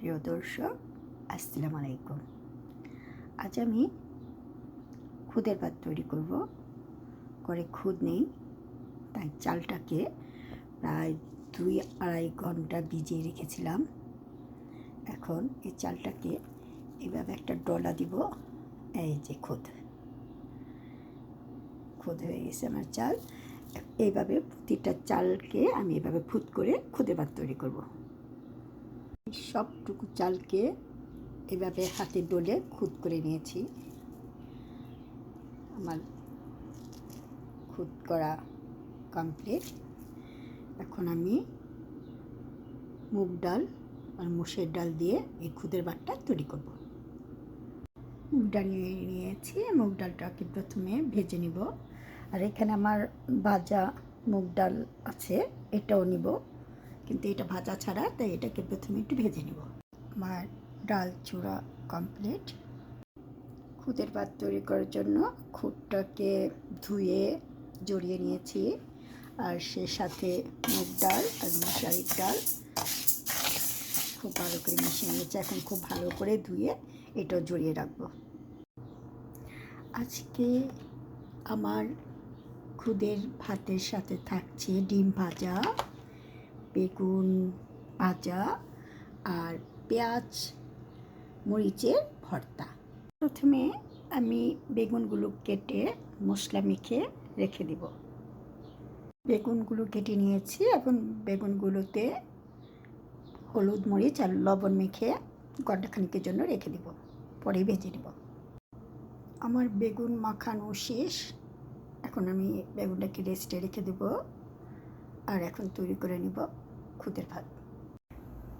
প্রিয় দর্শক, আসসালামু আলাইকুম। আজ আমি খুদের ভাত তৈরি করব। করে খুদ নেই, তাই চালটাকে প্রায় দুই আড়াই ঘণ্টা ভিজিয়ে রেখেছিলাম। এখন এই চালটাকে এভাবে একটা ডলা দিব, এই যে খুদ। খুদ হয়ে গেছে আমার চাল। এইভাবে প্রতিটা চালকে আমি এভাবে ফুট করে খুদে ভাত তৈরি করব। সবটুকু চালকে এভাবে হাতে ডলে খুদ করে নিয়েছি। আমার খুদ করা কমপ্লিট এখন আমি মুগ ডাল আর মুসের ডাল দিয়ে এই খুদের ভাতটা তৈরি করব। মুগ ডাল নিয়ে নিয়েছি, মুগ ডালটাকে প্রথমে ভেজে নিব। আর এখানে আমার ভাজা মুগ ডাল আছে, এটাও নিব। কিন্তু এটা ভাজা ছাড়া, তাই এটাকে প্রথমে একটু ভেজে নেব। আমার ডাল চূড়া কমপ্লিট খুদের ভাত তৈরি করার জন্য খুদটাকে ধুয়ে জড়িয়ে নিয়েছি। আর সে সাথে মুগ ডাল আর মশারির ডাল খুব ভালো করে মিশিয়ে নিয়েছি। এখন খুব ভালো করে ধুয়ে এটাও জড়িয়ে রাখব। আজকে আমার খুদের ভাতের সাথে থাকছে ডিম ভাজা। বেগুন ভাজা আর পেঁয়াজ মরিচের ভর্তা। প্রথমে আমি বেগুনগুলো কেটে মশলা মেখে রেখে দিব। বেগুনগুলো কেটে নিয়েছি এখন বেগুনগুলোতে হলুদ মরিচ আর লবণ মেখে ঘন্টাখানিকের জন্য রেখে দিব। পরে ভেজে নেব। আমার বেগুন মাখানো শেষ। এখন আমি বেগুনটাকে রেস্টে রেখে দেব। আর এখন তৈরি করে নিব খুদের ভাত।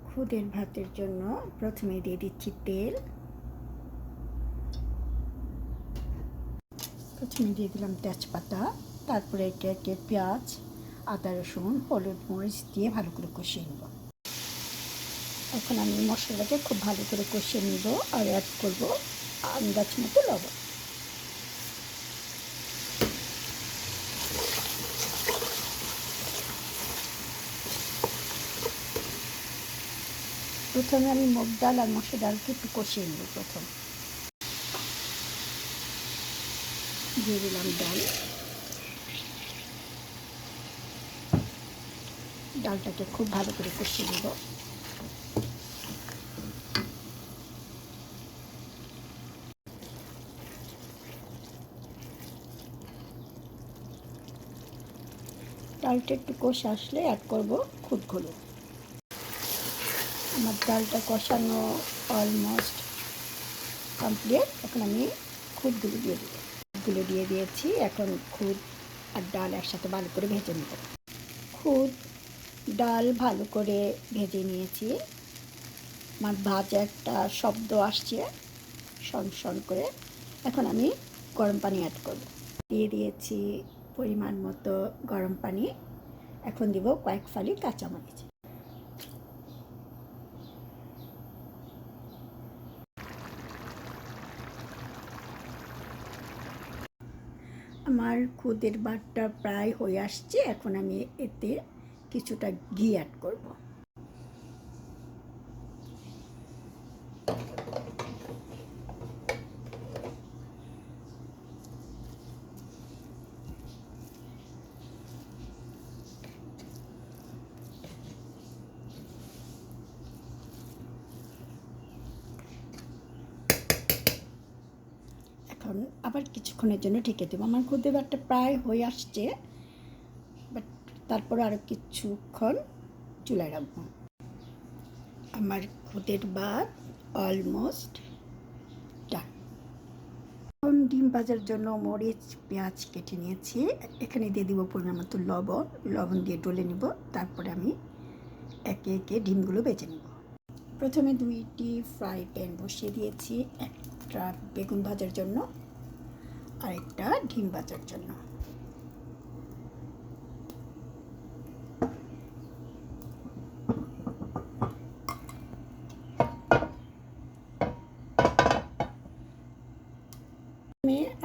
খুদের ভাতের জন্য প্রথমে দিয়ে দিচ্ছি তেল। প্রথমে দিয়ে দিলাম তেজপাতা, তারপরে একে পেঁয়াজ, আদা, রসুন, হলুদ মরিচ দিয়ে ভালো করে কষিয়ে নেব। এখন আমি মশলাটাকে খুব ভালো করে কষিয়ে নেব আর অ্যাড করব আন্দাজ মতো লবণ। প্রথমে আমি মুগ ডাল আর মসুর ডালকে একটু কষিয়ে নেব প্রথম। দিয়ে দিলাম ডাল। ডালটাকে খুব ভালো করে কষিয়ে নেব। ডালটা একটু কষে আসলে অ্যাড করব খুদগুলো আমার ডালটা কষানো অলমোস্ট কমপ্লিট এখন আমি খুদগুলো দিয়ে দিব খুদগুলো দিয়ে দিয়েছি। এখন খুদ আর ডাল একসাথে ভালো করে ভেজে নেব। খুদ, ডাল ভালো করে ভেজে নিয়েছি। আমার ভাজা একটা শব্দ আসছে। শন করে। এখন আমি গরম পানি অ্যাড করব। দিয়ে দিয়েছি পরিমাণ মতো গরম পানি। এখন দিব কয়েক ফালি কাঁচামরিচ। আমার খুদের বাটটা প্রায় হয়ে আসছে এখন আমি এতে কিছুটা ঘি অ্যাড করব এখন আবার কিছুক্ষণের জন্য ঢেকে দেবো। আমার খুদে ভাতটা প্রায় হয়ে আসছে বাট তারপর আরও কিছুক্ষণ চুলায় রাখব। আমার খুদের ভাত অলমোস্ট ডান এখন ডিম ভাজার জন্য মরিচ, পেঁয়াজ কেটে নিয়েছি। এখানে দিয়ে দিব পরিমাণ মতো লবণ। লবণ দিয়ে ডলে নিব, তারপরে আমি একে একে ডিমগুলো বেজে নেব। প্রথমে দুইটি ফ্রাই প্যান বসিয়ে দিয়েছি, একটা বেগুন ভাজার জন্য। আর একটা ডিম ভাজার জন্য।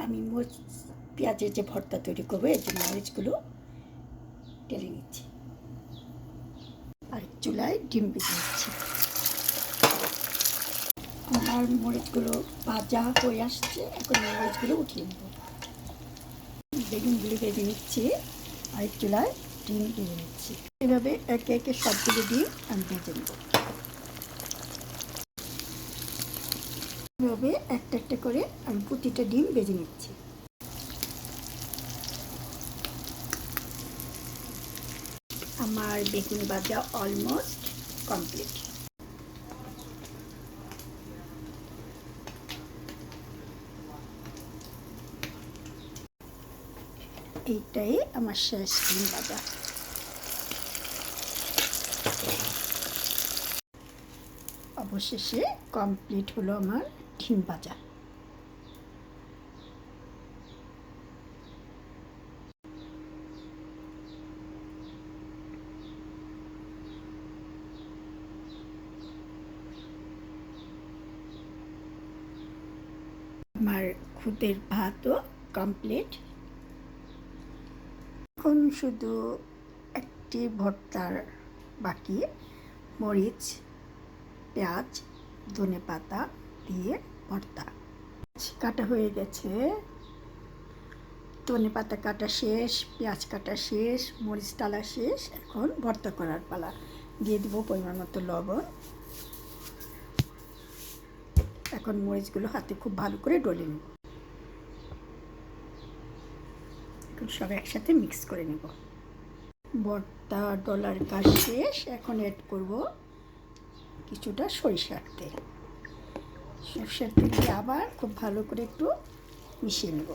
আমি মরিচ, পেঁয়াজের যে ভর্তা তৈরি করব এর জন্য মরিচগুলো টেলে নিচ্ছি। আর চুলায় ডিম ভেজে নিচ্ছি। আমার মরিচগুলো ভাজা হয়ে আসছে। এখন মরিচগুলো উঠিয়ে নেব। বেগুনগুলো ভেজে নিচ্ছি আর চুলায় ডিম ভেজে নিচ্ছি। এভাবে একে একে সবগুলো ডিম আমি ভেজে নেব। এভাবে একটা একটা করে আমি প্রতিটা ডিম ভেজে নিচ্ছি। আমার বেগুন ভাজা অলমোস্ট কমপ্লিট এইটাই আমার শেষ ডিম ভাজা অবশেষে কমপ্লিট হলো আমার ডিম ভাজা আমার খুদের ভাতও কমপ্লিট এখন শুধু একটি ভর্তার বাকি, মরিচ, পেঁয়াজ, ধনে পাতা দিয়ে ভর্তা। কাটা হয়ে গেছে। ধনে পাতা কাটা শেষ, পেঁয়াজ কাটা শেষ, মরিচ টালা শেষ। এখন ভর্তা করার পালা। দিয়ে দেবো পরিমাণ মতো লবণ। এখন মরিচগুলো হাতে খুব ভালো করে ডলে নেব এখন সব একসাথে মিক্স করে নেব। ভর্তা ডলার কাজ শেষ। এখন অ্যাড করব কিছুটা সরিষার তেল। সরষের তেল দিয়ে আবার খুব ভালো করে একটু মিশিয়ে নেব।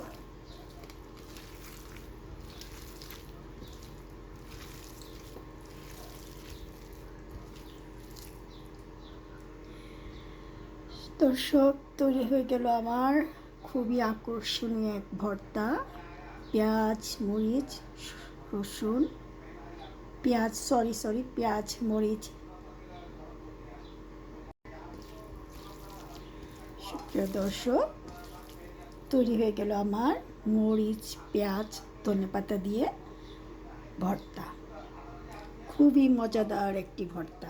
দর্শক, তৈরি হয়ে গেল আমার খুবই আকর্ষণীয় এক ভর্তা। পেঁয়াজ মরিচ, রসুন, পেঁয়াজ সরি সরি পেঁয়াজ, মরিচ। সুপ্রিয় দর্শক, তৈরি হয়ে গেল আমার মরিচ, পেঁয়াজ ধনেপাতা দিয়ে ভর্তা। খুবই মজাদার একটি ভর্তা।